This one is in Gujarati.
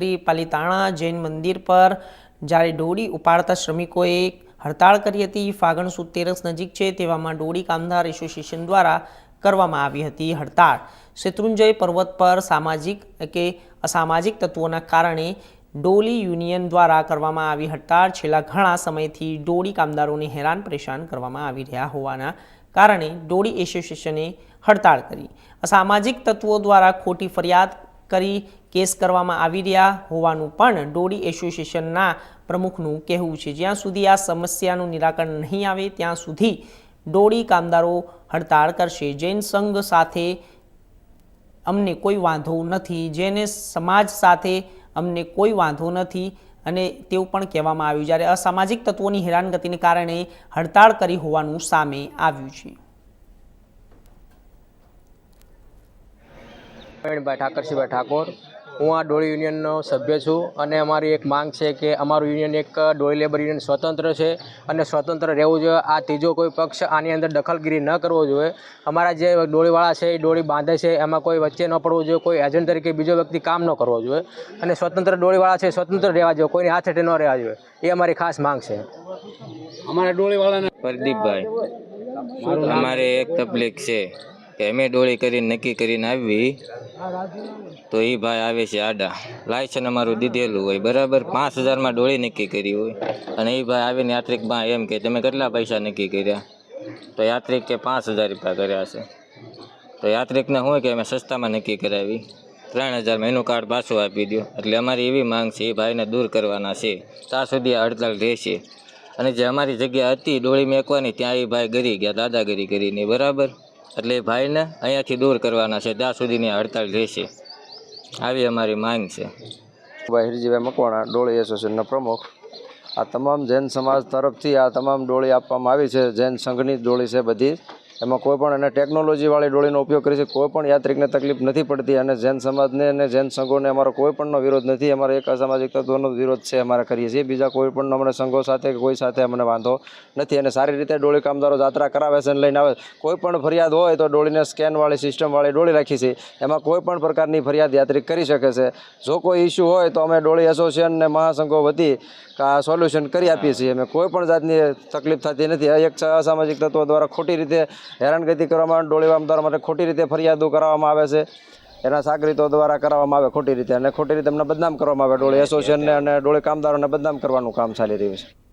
શ્રી પાલિતાણા જૈન મંદિર પર જ્યારે ડોળી ઉપાડતા શ્રમિકોએ હડતાળ કરી હતી, ફાગણ સુદ તેરસ નજીક છે તેવામાં ડોડી કામદાર એસોસિએશન દ્વારા કરવામાં આવી હતી હડતાળ. શેત્રુંજય પર્વત પર સામાજિક કે અસામાજિક તત્વોના કારણે ડોલી યુનિયન દ્વારા કરવામાં આવી હડતાળ છેલ્લા ઘણા સમયથી ડોળી કામદારોને હેરાન પરેશાન કરવામાં આવી રહ્યા હોવાના કારણે ડોળી એસોસિએશને હડતાળ કરી. અસામાજિક તત્વો દ્વારા ખોટી ફરિયાદ કરી કેસ કરવામાં આવી રહ્યા હોવાનું પણ ડોળી એસોસિએશનના પ્રમુખનું કહેવું છે. જ્યાં સુધી આ સમસ્યાનું નિરાકરણ નહીં આવે, ત્યાં સુધી ડોડી કામદારો હડતાળ કરશે. જૈન સંઘ સાથે અમને કોઈ વાંધો નથી. જેને સમાજ સાથે અમને કોઈ વાંધો નથી અને તેવું પણ કહેવામાં આવ્યું. જ્યારે અસામાજિક તત્વોની હેરાનગતિને કારણે હડતાળ કરી હોવાનું સામે આવ્યું છે. પ્રવીણભાઈ ઠાકરસિંહભાઈ ઠાકોર. હું આ ડોળી યુનિયનનો સભ્ય છું અને અમારી એક માંગ છે કે અમારું યુનિયન એક ડોળી લેબર યુનિયન સ્વતંત્ર છે અને સ્વતંત્ર રહેવું જોઈએ. આ ત્રીજો કોઈ પક્ષ આની અંદર દખલગીરી ન કરવો જોઈએ. અમારા જે ડોળીવાળા છે એ ડોળી બાંધે છે એમાં કોઈ વચ્ચે ન પડવું જોઈએ કોઈ એજન્ટ તરીકે બીજો વ્યક્તિ કામ ન કરવો જોઈએ. અને સ્વતંત્ર ડોળીવાળા છે સ્વતંત્ર રહેવા જોઈએ કોઈની હાથ હેઠળ ન રહેવા જોઈએ. એ અમારી ખાસ માંગ છે. અમારા ડોળીવાળાને પ્રદીપભાઈ અમારે એક તકલીફ છે. કે અમે ડોળી કરીને નક્કી કરીને આવી. તો એ ભાઈ આવે છે આડા. લાયસન અમારું દીધેલું હોય. બરાબર પાંચ હજારમાં ડોળી નક્કી કરી હોય. અને એ ભાઈ આવીને યાત્રિકમાં એમ કે, તમે કેટલા પૈસા નક્કી કર્યા? તો યાત્રિક કે પાંચ હજાર રૂપિયા કર્યા છે. તો યાત્રિકને શું કે, અમે સસ્તામાં નક્કી કરાવી. ત્રણ હજારમાં એનું કાર્ડ પાછું આપી દો એટલે અમારી એવી માંગ છે એ ભાઈને દૂર કરવાના છે. ત્યાં સુધી આ હડતાલ રહેશે. અને જે અમારી જગ્યા હતી ડોળી મેકવાની ત્યાં એ ભાઈ ગરી ગયા, દાદાગીરી કરીને. બરાબર? એટલે ભાઈને અહીંયાથી દૂર કરવાના છે, ત્યાં સુધીની હડતાલ રહેશે. આવી અમારી માંગ છે. ભાઈ હિરજીભાઈ મકવાણા, ડોળી એસોસિએશનના પ્રમુખ. આ તમામ જૈન સમાજ તરફથી આ તમામ ડોળી આપવામાં આવી છે, જૈન સંઘની ડોળી છે બધી. એમાં કોઈ પણ અને ટેકનોલોજીવાળી ડોળીનો ઉપયોગ કરી છે, કોઈ પણ યાત્રિકને તકલીફ નથી પડતી અને જૈન સમાજને અને જૈન સંઘોને અમારો કોઈ પણનો વિરોધ નથી, અમારે એક અસામાજિક તત્વોનો વિરોધ છે અમારે કરીએ છીએ. બીજા કોઈ પણ અમને સંઘો સાથે કે કોઈ સાથે અમને વાંધો નથી અને સારી રીતે ડોળી કામદારો જાત્રા કરાવે છે અને લઈને આવે. કોઈ પણ ફરિયાદ હોય તો ડોળીને સ્કેનવાળી સિસ્ટમવાળી ડોળી રાખી છે. એમાં કોઈ પણ પ્રકારની ફરિયાદ યાત્રિક કરી શકે છે. જો કોઈ ઇસ્યુ હોય તો અમે ડોળી એસોસિએશનને મહાસંઘો વતી સોલ્યુશન કરી આપીએ છીએ. અમે કોઈ પણ જાતની તકલીફ થતી નથી. એક અસામાજિક તત્વો દ્વારા ખોટી રીતે હેરાનગતિ કરવામાં ડોળી કામદારો માટે ખોટી રીતે ફરિયાદો કરવામાં આવે છે. એના સાગરીતો દ્વારા કરવામાં આવે ખોટી રીતે અને ખોટી રીતે એમને બદનામ કરવામાં આવે. ડોળી એસોસિએશનને અને ડોળી કામદારોને બદનામ કરવાનું કામ ચાલી રહ્યું છે.